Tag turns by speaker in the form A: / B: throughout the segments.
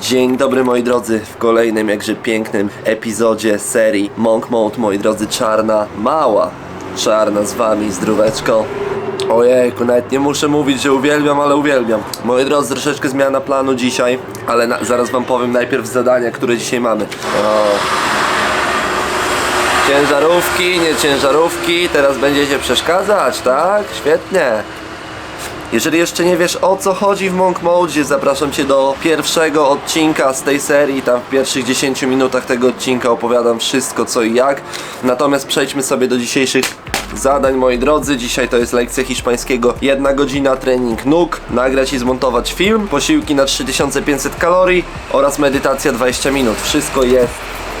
A: Dzień dobry moi drodzy, w kolejnym jakże pięknym epizodzie serii Monk Mode, moi drodzy, czarna, mała, czarna z wami, zdróweczko. Ojejku, nawet nie muszę mówić, że uwielbiam, ale uwielbiam. Moi drodzy, troszeczkę zmiana planu dzisiaj, ale na, zaraz wam powiem najpierw zadania, które dzisiaj mamy. O. Ciężarówki, nie ciężarówki, teraz będziecie przeszkadzać, tak? Świetnie. Jeżeli jeszcze nie wiesz o co chodzi w Monk Mode, zapraszam Cię do pierwszego odcinka z tej serii. Tam w pierwszych 10 minutach tego odcinka opowiadam wszystko co i jak. Natomiast przejdźmy sobie do dzisiejszych zadań, moi drodzy. Dzisiaj to jest lekcja hiszpańskiego, jedna godzina trening nóg, nagrać i zmontować film, posiłki na 3500 kalorii oraz medytacja 20 minut. Wszystko jest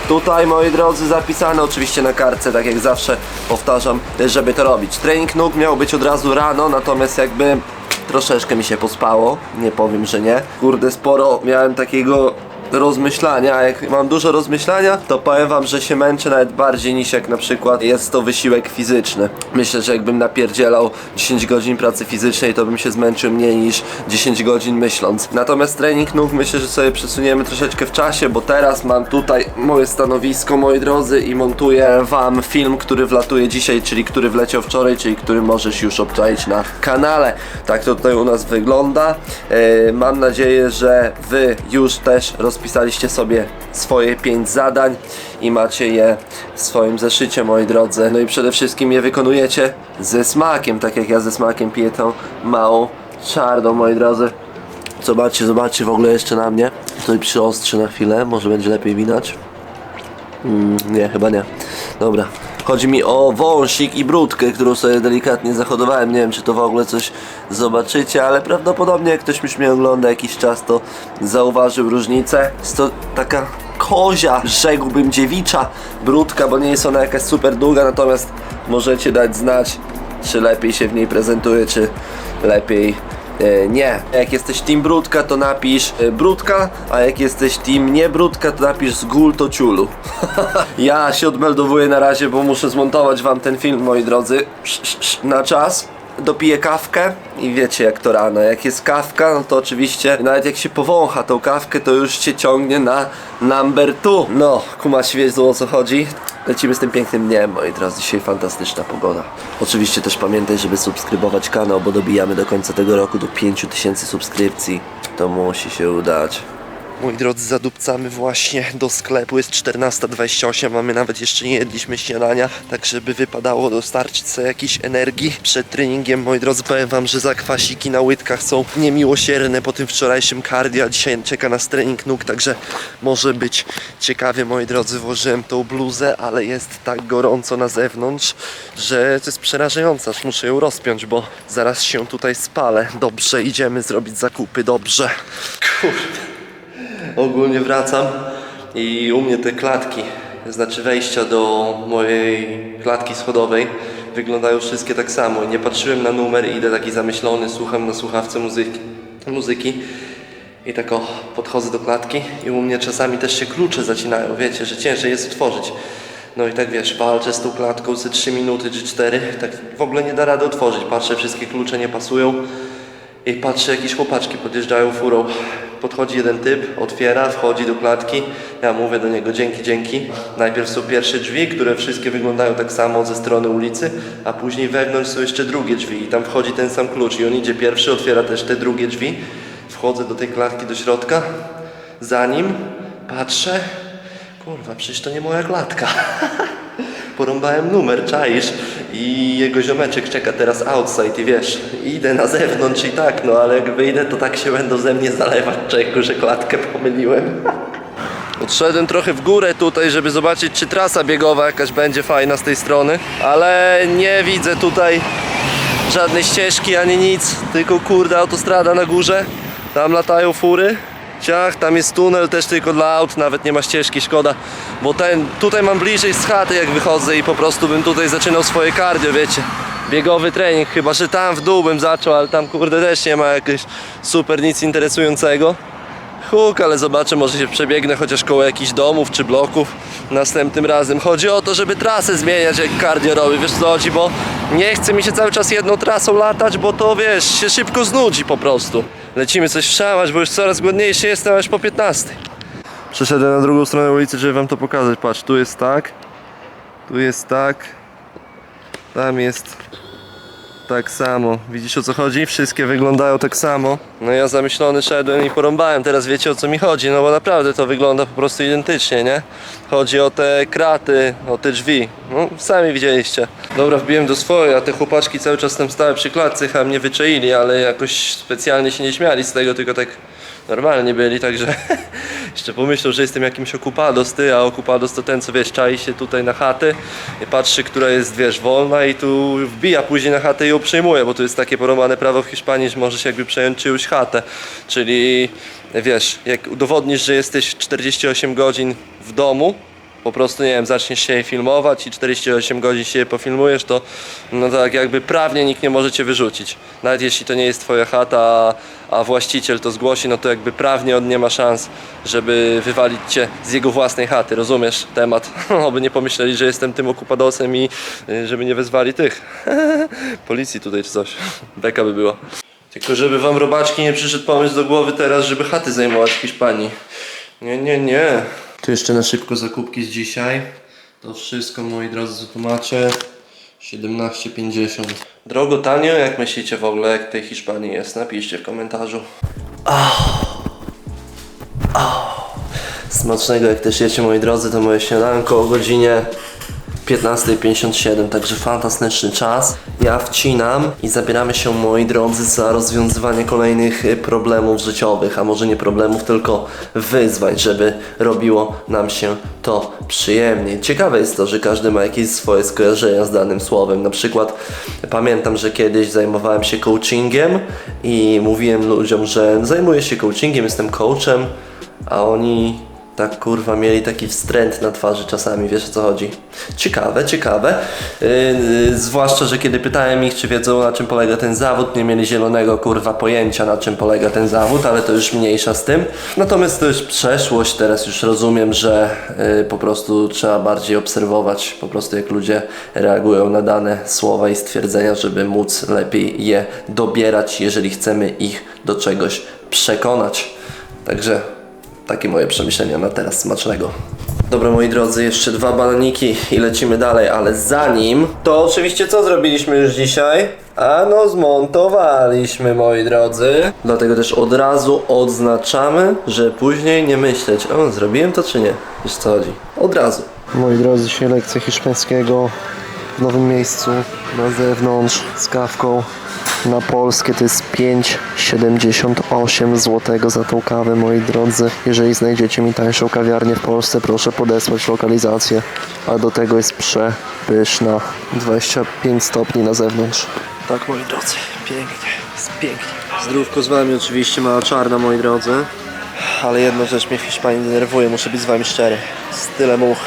A: Tutaj, moi drodzy, zapisane oczywiście na kartce, tak jak zawsze powtarzam, żeby to robić. Trening nóg miał być od razu rano, natomiast jakby troszeczkę mi się pospało, nie powiem, że nie. Kurde, sporo miałem takiego rozmyślania, jak mam dużo rozmyślania, to powiem wam, że się męczę nawet bardziej niż jak na przykład jest to wysiłek fizyczny. Myślę, że jakbym napierdzielał 10 godzin pracy fizycznej, to bym się zmęczył mniej niż 10 godzin myśląc. Natomiast trening nóg myślę, że sobie przesuniemy troszeczkę w czasie, bo teraz mam tutaj moje stanowisko, moi drodzy, i montuję wam film, który wlatuje dzisiaj, czyli który wleciał wczoraj, czyli który możesz już obczaić na kanale. Tak to tutaj u nas wygląda. E, mam nadzieję, że wy już też rozpisaliście sobie swoje 5 zadań i macie je w swoim zeszycie, moi drodzy. No i przede wszystkim je wykonujecie ze smakiem, tak jak ja ze smakiem piję tą małą czarną, moi drodzy. Zobaczcie, zobaczcie w ogóle jeszcze na mnie. Tutaj przyostrzy na chwilę, może będzie lepiej widać. Mm, nie, chyba nie. Dobra. Chodzi mi o wąsik i brudkę, którą sobie delikatnie zahodowałem. Nie wiem, czy to w ogóle coś zobaczycie, ale prawdopodobnie jak ktoś już mnie ogląda jakiś czas, to zauważył różnicę. Jest to taka kozia, rzekłbym dziewicza brudka, bo nie jest ona jakaś super długa, natomiast możecie dać znać, czy lepiej się w niej prezentuje, czy lepiej nie. Jak jesteś team brudka, to napisz e, brudka, a jak jesteś team nie brudka, to napisz z gul to ciulu. ja się odmeldowuję na razie, bo muszę zmontować wam ten film, moi drodzy, na czas. Dopiję kawkę i wiecie jak to rano. Jak jest kawka, no to oczywiście nawet jak się powącha tą kawkę, to już cię ciągnie na number two. No, kumaś wiedzą o co chodzi. Lecimy z tym pięknym dniem, moi drodzy. Dzisiaj fantastyczna pogoda. Oczywiście też pamiętaj, żeby subskrybować kanał, bo dobijamy do końca tego roku do 5000 subskrypcji. To musi się udać. Moi drodzy, zadupcamy właśnie do sklepu, jest 14.28, mamy nawet jeszcze nie jedliśmy śniadania, tak żeby wypadało dostarczyć sobie jakiejś energii przed treningiem. Moi drodzy, powiem wam, że zakwasiki na łydkach są niemiłosierne po tym wczorajszym cardio, dzisiaj czeka nas trening nóg, także może być ciekawie, moi drodzy, włożyłem tą bluzę, ale jest tak gorąco na zewnątrz, że to jest przerażające, aż muszę ją rozpiąć, bo zaraz się tutaj spalę. Dobrze, idziemy zrobić zakupy, dobrze. Kurde ogólnie wracam i u mnie te klatki, znaczy wejścia do mojej klatki schodowej wyglądają wszystkie tak samo. Nie patrzyłem na numer, idę taki zamyślony, słucham na słuchawce muzyki, muzyki i tak o, podchodzę do klatki i u mnie czasami też się klucze zacinają, wiecie, że ciężej jest otworzyć. No i tak wiesz, walczę z tą klatką ze 3 minuty czy 4, tak w ogóle nie da rady otworzyć. Patrzę, wszystkie klucze nie pasują i patrzę, jakieś chłopaczki podjeżdżają furą. Podchodzi jeden typ, otwiera, wchodzi do klatki. Ja mówię do niego dzięki, dzięki. Najpierw są pierwsze drzwi, które wszystkie wyglądają tak samo ze strony ulicy, a później wewnątrz są jeszcze drugie drzwi i tam wchodzi ten sam klucz i on idzie pierwszy, otwiera też te drugie drzwi. Wchodzę do tej klatki do środka. Za nim patrzę. Kurwa, przecież to nie moja klatka. porąbałem numer, czaisz? I jego ziomeczek czeka teraz outside i wiesz, idę na zewnątrz i tak, no ale jak wyjdę, to tak się będą ze mnie zalewać, czeku, że klatkę pomyliłem. Odszedłem trochę w górę tutaj, żeby zobaczyć, czy trasa biegowa jakaś będzie fajna z tej strony, ale nie widzę tutaj żadnej ścieżki ani nic, tylko kurde autostrada na górze, tam latają fury. Ciach, tam jest tunel też tylko dla aut, nawet nie ma ścieżki, szkoda, bo ten, tutaj mam bliżej z chaty jak wychodzę i po prostu bym tutaj zaczynał swoje cardio, wiecie, biegowy trening, chyba że tam w dół bym zaczął, ale tam kurde też nie ma jakiegoś super nic interesującego. Huk, ale zobaczę, może się przebiegnę chociaż koło jakichś domów czy bloków następnym razem. Chodzi o to, żeby trasę zmieniać jak cardio robi, wiesz co chodzi, bo nie chce mi się cały czas jedną trasą latać, bo to wiesz, się szybko znudzi po prostu. Lecimy coś wszamać, bo już coraz głodniejszy jestem aż po 15. Przeszedłem na drugą stronę ulicy, żeby wam to pokazać. Patrz, tu jest tak, tu jest tak, tam jest tak samo. Widzisz o co chodzi? Wszystkie wyglądają tak samo. No ja zamyślony szedłem i porąbałem. Teraz wiecie o co mi chodzi, no bo naprawdę to wygląda po prostu identycznie, nie? Chodzi o te kraty, o te drzwi. No sami widzieliście. Dobra, wbiłem do swojej, a te chłopaczki cały czas tam stały przy klatce, chyba mnie wyczaili, ale jakoś specjalnie się nie śmiali z tego, tylko tak normalnie byli, także jeszcze pomyślał, że jestem jakimś okupados, ty, a okupados to ten, co wiesz, czai się tutaj na chatę i patrzy, która jest, wiesz, wolna i tu wbija później na chatę i ją przejmuje, bo tu jest takie porąbane prawo w Hiszpanii, że możesz jakby przejąć czyjąś chatę, czyli wiesz, jak udowodnisz, że jesteś 48 godzin w domu, po prostu, nie wiem, zaczniesz się filmować i 48 godzin się je pofilmujesz, to no tak jakby prawnie nikt nie może cię wyrzucić. Nawet jeśli to nie jest twoja chata, a, a właściciel to zgłosi, no to jakby prawnie on nie ma szans, żeby wywalić cię z jego własnej chaty, rozumiesz temat? Oby nie pomyśleli, że jestem tym okupadosem i y, żeby nie wezwali tych policji tutaj czy coś. Beka by było. Tylko żeby wam robaczki nie przyszedł pomysł do głowy teraz, żeby chaty zajmować w Hiszpanii. Nie, nie, nie. Tu jeszcze na szybko zakupki z dzisiaj. To wszystko, moi drodzy, macie. 17,50. Drogo, tanio? Jak myślicie w ogóle, jak tej Hiszpanii jest? Napiszcie w komentarzu. Smacznego, jak też jecie, moi drodzy, to moje śniadanko o godzinie 15.57, także fantastyczny czas. Ja wcinam i zabieramy się, moi drodzy, za rozwiązywanie kolejnych y, problemów życiowych, a może nie problemów, tylko wyzwań, żeby robiło nam się to przyjemniej. Ciekawe jest to, że każdy ma jakieś swoje skojarzenia z danym słowem. Na przykład pamiętam, że kiedyś zajmowałem się coachingiem i mówiłem ludziom, że zajmuję się coachingiem, jestem coachem, a oni tak kurwa mieli taki wstręt na twarzy czasami, wiesz o co chodzi. Ciekawe, ciekawe. Yy, yy, zwłaszcza, że kiedy pytałem ich, czy wiedzą na czym polega ten zawód, nie mieli zielonego kurwa pojęcia na czym polega ten zawód, ale to już mniejsza z tym. Natomiast to już przeszłość, teraz już rozumiem, że yy, po prostu trzeba bardziej obserwować po prostu jak ludzie reagują na dane słowa i stwierdzenia, żeby móc lepiej je dobierać, jeżeli chcemy ich do czegoś przekonać. Także takie moje przemyślenia na teraz smacznego. Dobra moi drodzy, jeszcze dwa bananiki i lecimy dalej, ale zanim to oczywiście co zrobiliśmy już dzisiaj? A no zmontowaliśmy moi drodzy. Dlatego też od razu odznaczamy, że później nie myśleć, o zrobiłem to czy nie? Wiesz co chodzi? Od razu.
B: Moi drodzy, dzisiaj lekcja hiszpańskiego w nowym miejscu, na zewnątrz, z kawką. Na polskie to jest 5,78 zł za tą kawę, moi drodzy. Jeżeli znajdziecie mi tańszą kawiarnię w Polsce, proszę podesłać lokalizację. A do tego jest przepyszna. 25 stopni na zewnątrz.
A: Tak moi drodzy, pięknie, jest pięknie. Zdrówko z wami oczywiście, mała czarna moi drodzy. Ale jedna rzecz mnie w Hiszpanii denerwuje, muszę być z wami szczery. Jest tyle much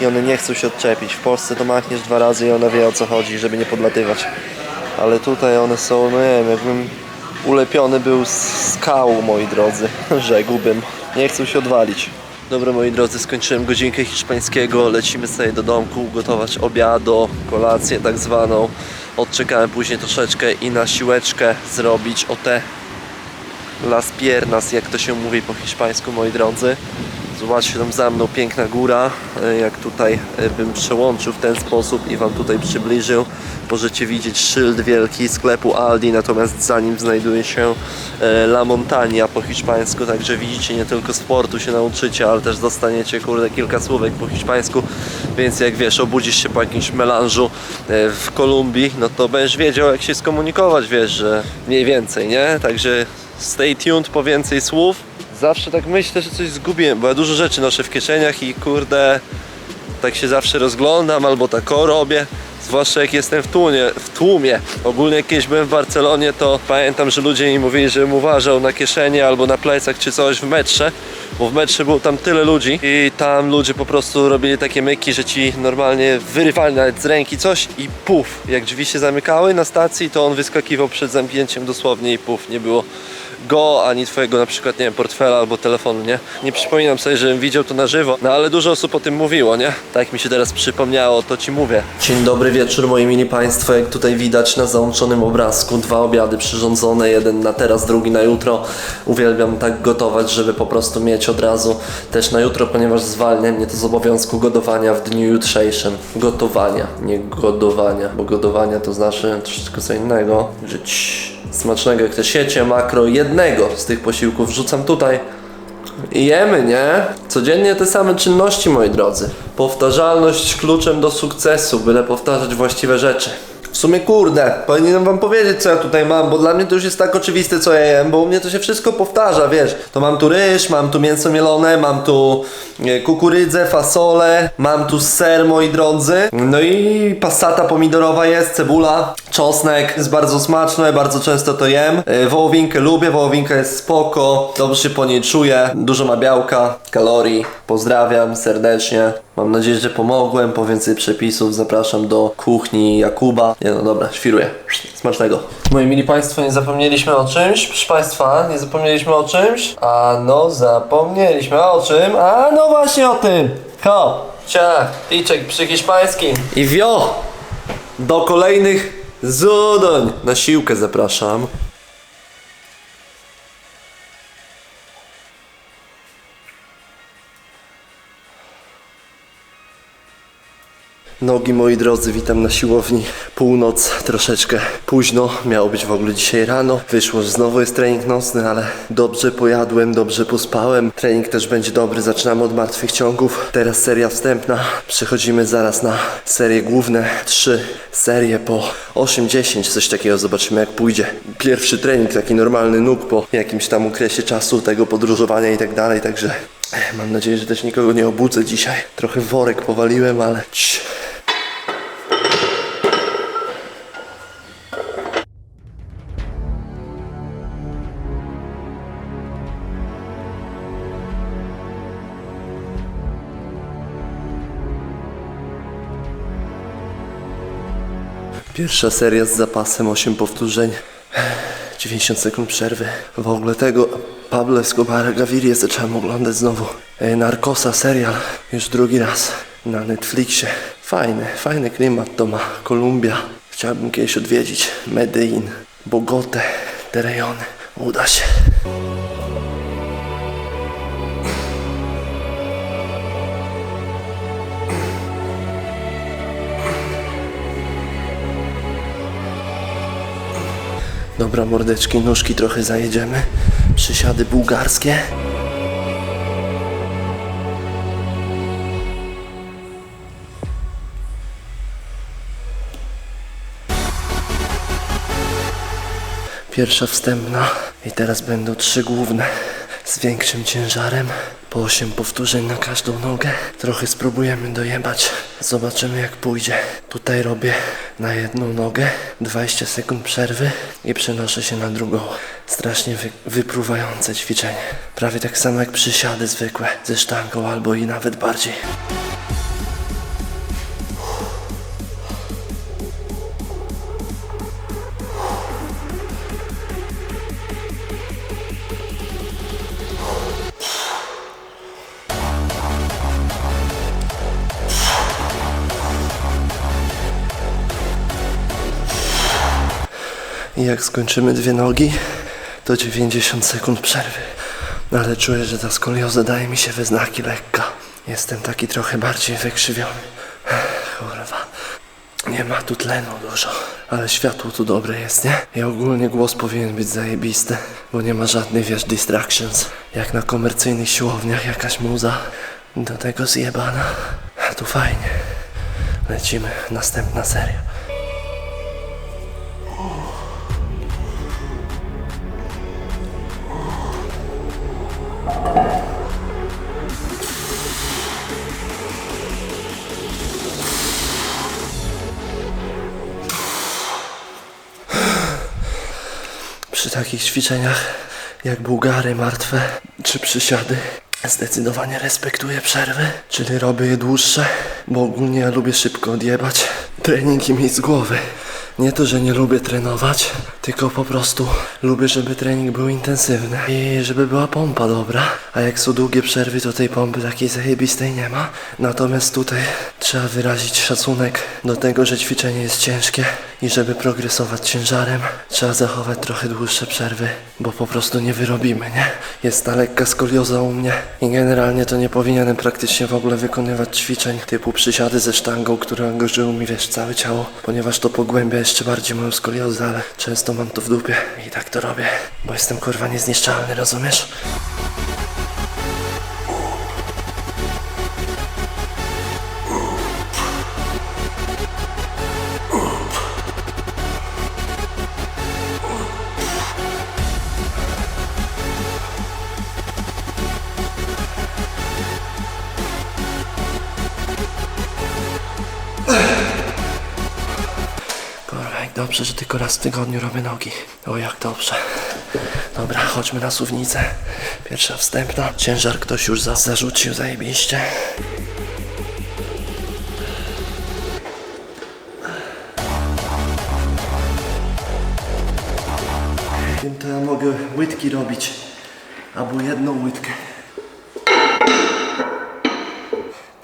A: i one nie chcą się odczepić. W Polsce to machniesz dwa razy i ona wie o co chodzi, żeby nie podlatywać. Ale tutaj one są, no nie wiem, jakbym ulepiony był z skał, moi drodzy, rzekłbym. Nie chcą się odwalić. Dobra moi drodzy, skończyłem godzinkę hiszpańskiego, lecimy sobie do domku gotować obiado, kolację tak zwaną. Odczekałem później troszeczkę i na siłeczkę zrobić o te Las Piernas, jak to się mówi po hiszpańsku, moi drodzy. Zobaczcie tam za mną piękna góra, e, jak tutaj e, bym przełączył w ten sposób i Wam tutaj przybliżył. Możecie widzieć szyld wielki sklepu Aldi, natomiast za nim znajduje się e, La Montania po hiszpańsku, także widzicie, nie tylko sportu się nauczycie, ale też dostaniecie kurde kilka słówek po hiszpańsku, więc jak wiesz, obudzisz się po jakimś melanżu e, w Kolumbii, no to będziesz wiedział jak się skomunikować, wiesz, że mniej więcej, nie? Także stay tuned po więcej słów. Zawsze tak myślę, że coś zgubiłem, bo ja dużo rzeczy noszę w kieszeniach i kurde, tak się zawsze rozglądam albo tak o robię. Zwłaszcza jak jestem w tłumie, w tłumie. Ogólnie jak kiedyś byłem w Barcelonie, to pamiętam, że ludzie mi mówili, żebym uważał na kieszenie albo na plecach czy coś w metrze, bo w metrze było tam tyle ludzi i tam ludzie po prostu robili takie myki, że ci normalnie wyrywali nawet z ręki coś i puf, jak drzwi się zamykały na stacji, to on wyskakiwał przed zamknięciem dosłownie i puf, nie było go, ani twojego na przykład, nie wiem, portfela albo telefonu, nie? Nie przypominam sobie, żebym widział to na żywo, no ale dużo osób o tym mówiło, nie? Tak mi się teraz przypomniało, to ci mówię. Dzień dobry wieczór moi mili państwo, jak tutaj widać na załączonym obrazku, dwa obiady przyrządzone, jeden na teraz, drugi na jutro. Uwielbiam tak gotować, żeby po prostu mieć od razu też na jutro, ponieważ zwalnia mnie to z obowiązku gotowania w dniu jutrzejszym. Gotowania, nie godowania, bo godowania to znaczy troszeczkę co innego. Żyć smacznego, jak te siecie makro, jednego z tych posiłków wrzucam tutaj. I jemy, nie? Codziennie te same czynności, moi drodzy. Powtarzalność kluczem do sukcesu, byle powtarzać właściwe rzeczy. W sumie kurde, powinienem wam powiedzieć co ja tutaj mam, bo dla mnie to już jest tak oczywiste co ja jem, bo u mnie to się wszystko powtarza, wiesz. To mam tu ryż, mam tu mięso mielone, mam tu e, kukurydzę, fasolę, mam tu ser, moi drodzy. No i passata pomidorowa jest, cebula, czosnek, jest bardzo smaczne, bardzo często to jem. E, Wołowinkę lubię, wołowinka jest spoko, dobrze się po niej czuję, dużo ma białka, kalorii. Pozdrawiam serdecznie. Mam nadzieję, że pomogłem. Po więcej przepisów zapraszam do kuchni Jakuba. Nie no dobra, świruję. Smacznego. Moi mili Państwo, nie zapomnieliśmy o czymś? Proszę Państwa, nie zapomnieliśmy o czymś? A no, zapomnieliśmy. A o czym? A no właśnie o tym. Ho, cia, iczek przy hiszpańskim. I wio! Do kolejnych zadań. Na siłkę zapraszam. Nogi moi drodzy, witam na siłowni. Północ, troszeczkę późno, miało być w ogóle dzisiaj rano. Wyszło, że znowu jest trening nocny, ale dobrze pojadłem, dobrze pospałem. Trening też będzie dobry, zaczynamy od martwych ciągów. Teraz seria wstępna, przechodzimy zaraz na serie główne. Trzy serie po 8-10, coś takiego, zobaczymy jak pójdzie. Pierwszy trening, taki normalny nóg po jakimś tam okresie czasu, tego podróżowania i tak dalej, także eh, mam nadzieję, że też nikogo nie obudzę dzisiaj. Trochę worek powaliłem, ale... Cii. Pierwsza seria z zapasem 8 powtórzeń. 90 sekund przerwy. W ogóle tego Pablo Escobar Gaviria zacząłem oglądać znowu. E, Narcosa serial. Już drugi raz na Netflixie. Fajny, fajny klimat to ma. Kolumbia. Chciałbym kiedyś odwiedzić Medellin, Bogotę, te rejony. Uda się. Dobra, mordeczki, nóżki trochę zajedziemy. Przysiady bułgarskie. Pierwsza wstępna i teraz będą trzy główne z większym ciężarem. Po 8 powtórzeń na każdą nogę. Trochę spróbujemy dojebać. Zobaczymy jak pójdzie. Tutaj robię na jedną nogę 20 sekund przerwy i przenoszę się na drugą. Strasznie wy wypruwające ćwiczenie. Prawie tak samo jak przysiady zwykłe ze sztangą albo i nawet bardziej. I jak skończymy dwie nogi, to 90 sekund przerwy. Ale czuję, że ta skolioza daje mi się we znaki lekka. Jestem taki trochę bardziej wykrzywiony. Kurwa. Nie ma tu tlenu dużo, ale światło tu dobre jest, nie? I ogólnie głos powinien być zajebisty, bo nie ma żadnych, wiesz, distractions. Jak na komercyjnych siłowniach jakaś muza, do tego zjebana. A tu fajnie. Lecimy, następna seria. Przy takich ćwiczeniach jak Bułgary martwe czy przysiady zdecydowanie respektuję przerwy, czyli robię je dłuższe, bo ogólnie ja lubię szybko odjebać trening i mieć z głowy.
B: Nie to, że nie lubię trenować, tylko po prostu lubię, żeby trening był intensywny i żeby była pompa dobra. A jak są długie przerwy, to tej pompy takiej zajebistej nie ma. Natomiast tutaj trzeba wyrazić szacunek do tego, że ćwiczenie jest ciężkie i żeby progresować ciężarem, trzeba zachować trochę dłuższe przerwy, bo po prostu nie wyrobimy, nie? Jest ta lekka skolioza u mnie i generalnie to nie powinienem praktycznie w ogóle wykonywać ćwiczeń typu przysiady ze sztangą, które angażują mi, wiesz, całe ciało, ponieważ to pogłębia jeszcze bardziej moją skoliozę, ale często mam to w dupie i tak to robię, bo jestem kurwa niezniszczalny, rozumiesz? Dobrze, że tylko raz w tygodniu robię nogi. O, jak dobrze. Dobra, chodźmy na suwnicę. Pierwsza wstępna. Ciężar ktoś już za zarzucił, zajebiście. Tym to ja mogę łydki robić. Albo jedną łydkę.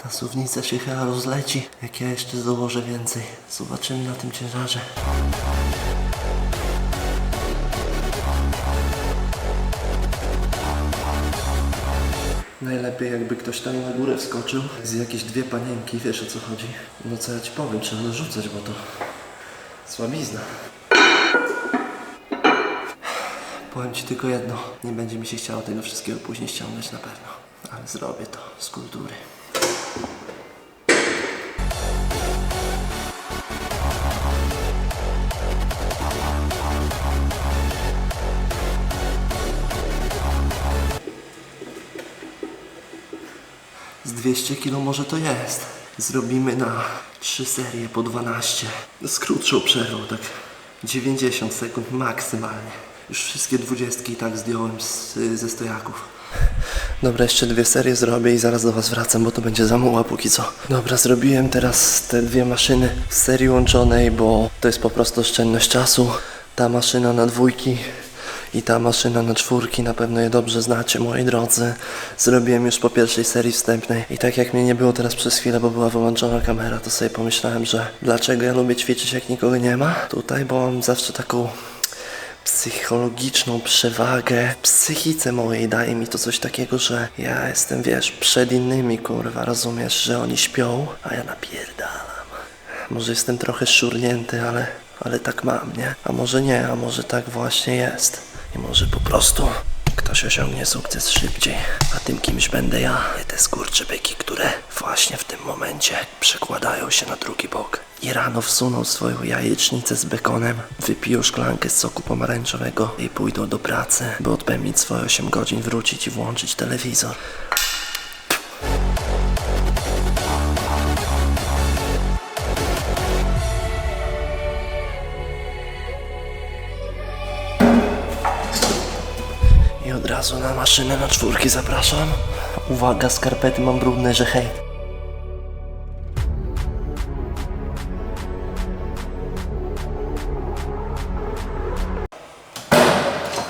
B: Ta suwnica się chyba rozleci, jak ja jeszcze założę więcej. Zobaczymy na tym ciężarze. Najlepiej jakby ktoś tam na górę wskoczył z jakieś dwie panienki, wiesz o co chodzi? No co ja ci powiem, trzeba narzucać, bo to słabizna. Powiem ci tylko jedno, nie będzie mi się chciało tego wszystkiego później ściągnąć na pewno, ale zrobię to z kultury. 200 kilo może to jest. Zrobimy na 3 serie po 12. Z krótszą przerwą, tak 90 sekund maksymalnie. Już wszystkie dwudziestki i tak zdjąłem z, ze stojaków. Dobra, jeszcze dwie serie zrobię i zaraz do Was wracam, bo to będzie za mało póki co. Dobra, zrobiłem teraz te dwie maszyny w serii łączonej, bo to jest po prostu oszczędność czasu. Ta maszyna na dwójki i ta maszyna na czwórki, na pewno je dobrze znacie, moi drodzy. Zrobiłem już po pierwszej serii wstępnej i tak jak mnie nie było teraz przez chwilę, bo była wyłączona kamera, to sobie pomyślałem, że dlaczego ja lubię ćwiczyć, jak nikogo nie ma? Tutaj, bo mam zawsze taką psychologiczną przewagę w psychice mojej daje mi to coś takiego, że ja jestem, wiesz, przed innymi, kurwa, rozumiesz, że oni śpią, a ja napierdalam. Może jestem trochę szurnięty, ale, ale tak mam, nie? A może nie, a może tak właśnie jest. I może po prostu ktoś osiągnie sukces szybciej, a tym kimś będę ja. Nie te skurczybyki, które właśnie w tym momencie przekładają się na drugi bok. I rano wsuną swoją jajecznicę z bekonem, wypiją szklankę z soku pomarańczowego i pójdą do pracy, by odpędzić swoje 8 godzin, wrócić i włączyć telewizor. Razu na maszynę na czwórki zapraszam. Uwaga, skarpety mam brudne, że hej.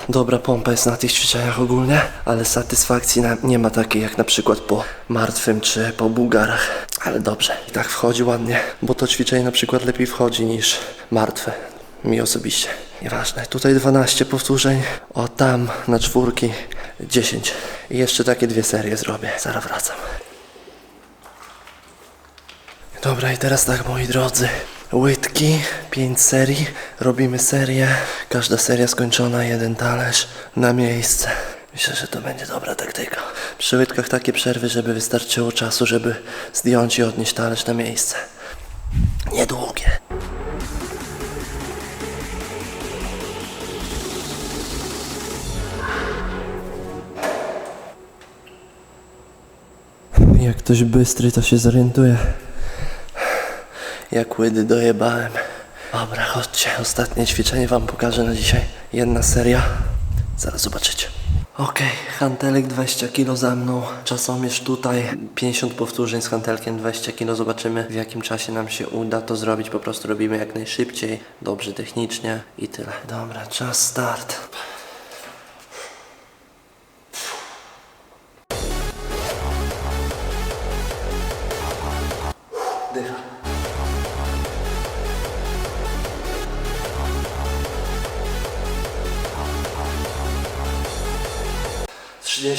B: Dobra pompa jest na tych ćwiczeniach ogólnie, ale satysfakcji na, nie ma takiej jak na przykład po martwym czy po bułgarach. Ale dobrze, i tak wchodzi ładnie, bo to ćwiczenie na przykład lepiej wchodzi niż martwe. Mi osobiście. Nieważne. Tutaj 12 powtórzeń. O tam na czwórki 10. I jeszcze takie dwie serie zrobię. Zaraz wracam. Dobra, i teraz tak, moi drodzy. Łydki, 5 serii. Robimy serię. Każda seria skończona, jeden talerz na miejsce. Myślę, że to będzie dobra taktyka. Przy łydkach takie przerwy, żeby wystarczyło czasu, żeby zdjąć i odnieść talerz na miejsce. Niedługie. Jak ktoś bystry, to się zorientuje. Jak łydy dojebałem. Dobra, chodźcie. Ostatnie ćwiczenie wam pokażę na dzisiaj. Jedna seria. Zaraz zobaczycie.
A: Okej, hantelek 20 kg za mną, czasomierz tutaj, 50 powtórzeń z hantelkiem 20 kg, zobaczymy w jakim czasie nam się uda to zrobić, po prostu robimy jak najszybciej, dobrze technicznie i tyle. Dobra, czas start.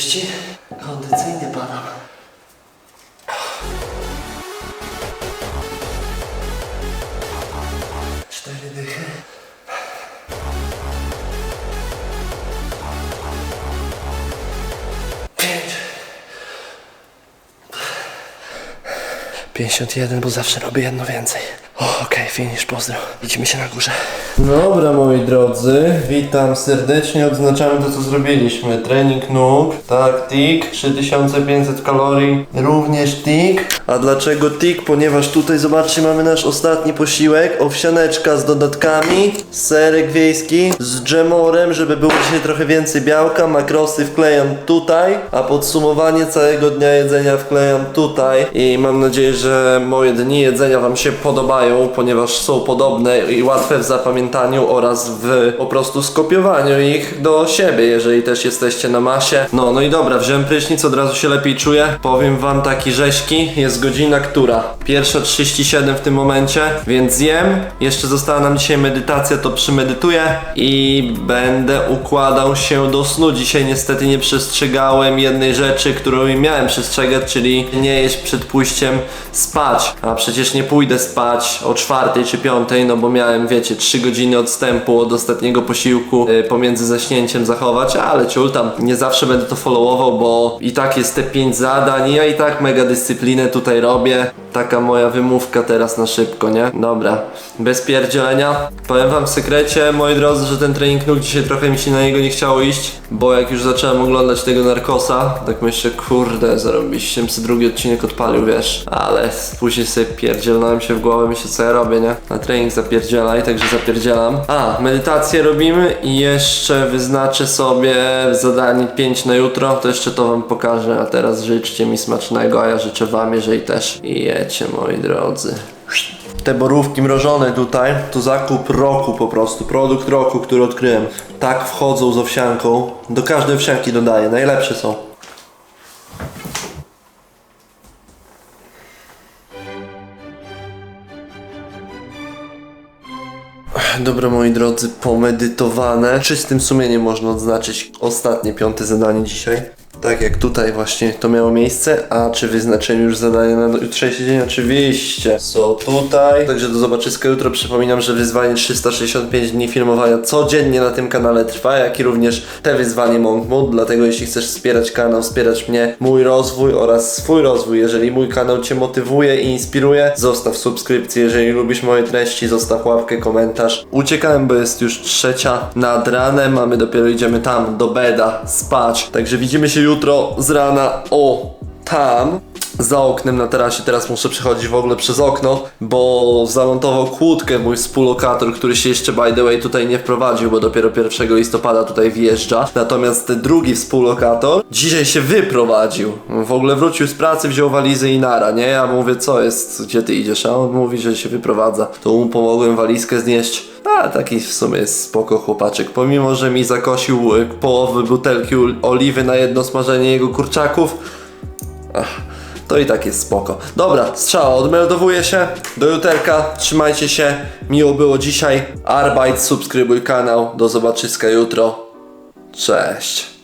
A: 30. Kondycyjnie padam. Cztery dychy. Pięć. 51, bo zawsze robię jedno więcej. Okej, finish, pozdro. Widzimy się na górze. Dobra, moi drodzy, witam serdecznie. Odznaczamy to, co zrobiliśmy. Trening nóg, tak, tik, 3500 kalorii, również tik. A dlaczego tik? Ponieważ tutaj, zobaczcie, mamy nasz ostatni posiłek. Owsianeczka z dodatkami, serek wiejski z dżemorem, żeby było dzisiaj trochę więcej białka. Makrosy wklejam tutaj, a podsumowanie całego dnia jedzenia wklejam tutaj. I mam nadzieję, że moje dni jedzenia Wam się podobają, ponieważ są podobne i łatwe w zapamiętaniu oraz w po prostu skopiowaniu ich do siebie, jeżeli też jesteście na masie. No, no i dobra, wziąłem prysznic, od razu się lepiej czuję. Powiem Wam taki rzeźki, jest godzina która? Pierwsza 37 w tym momencie, więc jem. Jeszcze została nam dzisiaj medytacja, to przymedytuję i będę układał się do snu. Dzisiaj niestety nie przestrzegałem jednej rzeczy, którą miałem przestrzegać, czyli nie jeść przed pójściem spać. A przecież nie pójdę spać o czwartej czy piątej, no bo miałem, wiecie, 3 godziny odstępu od ostatniego posiłku y, pomiędzy zaśnięciem zachować, ale ciul tam, nie zawsze będę to followował, bo i tak jest te 5 zadań, ja i tak mega dyscyplinę tutaj robię. Taka moja wymówka teraz na szybko, nie? Dobra, bez pierdzielenia. Powiem wam w sekrecie, moi drodzy, że ten trening nóg dzisiaj trochę mi się na niego nie chciało iść, bo jak już zacząłem oglądać tego narkosa, tak myślę, kurde, zarobiście, drugi odcinek odpalił, wiesz, ale później sobie pierdzielnąłem się w głowę, myślę, co ja nie? Na trening zapierdzielaj, także zapierdzielam. A, medytację robimy i jeszcze wyznaczę sobie zadanie 5 na jutro, to jeszcze to wam pokażę, a teraz życzcie mi smacznego, a ja życzę wam, jeżeli też. I jecie, moi drodzy. Te borówki mrożone tutaj to zakup roku po prostu, produkt roku, który odkryłem. Tak wchodzą z owsianką. Do każdej owsianki dodaję, najlepsze są. Dobra moi drodzy, pomedytowane. Czystym sumieniem można odznaczyć ostatnie piąte zadanie dzisiaj. Tak jak tutaj właśnie to miało miejsce, a czy wyznaczyłem już zadanie na jutrzejszy dzień? Oczywiście. Są tutaj. Także do zobaczyska jutro. Przypominam, że wyzwanie 365 dni filmowania codziennie na tym kanale trwa, jak i również te wyzwanie Monk Mood. Dlatego jeśli chcesz wspierać kanał, wspierać mnie, mój rozwój oraz swój rozwój, jeżeli mój kanał Cię motywuje i inspiruje, zostaw subskrypcję. Jeżeli lubisz moje treści, zostaw łapkę, komentarz. Uciekałem, bo jest już trzecia nad ranem, a my dopiero idziemy tam do beda spać. Także widzimy się jutro z rana. O, tam za oknem na tarasie, teraz muszę przechodzić w ogóle przez okno, bo zamontował kłódkę mój współlokator, który się jeszcze by the way tutaj nie wprowadził, bo dopiero 1 listopada tutaj wjeżdża. Natomiast drugi współlokator dzisiaj się wyprowadził. W ogóle wrócił z pracy, wziął walizę i nara, nie? Ja mówię, co jest, gdzie ty idziesz? A on mówi, że się wyprowadza. To mu pomogłem walizkę znieść. A, taki w sumie jest spoko chłopaczek. Pomimo, że mi zakosił y, połowy butelki oliwy na jedno smażenie jego kurczaków, Ach, to i tak jest spoko. Dobra, strzała, odmeldowuję się. Do juterka, trzymajcie się. Miło było dzisiaj. Arbeit, subskrybuj kanał. Do zobaczyska jutro. Cześć.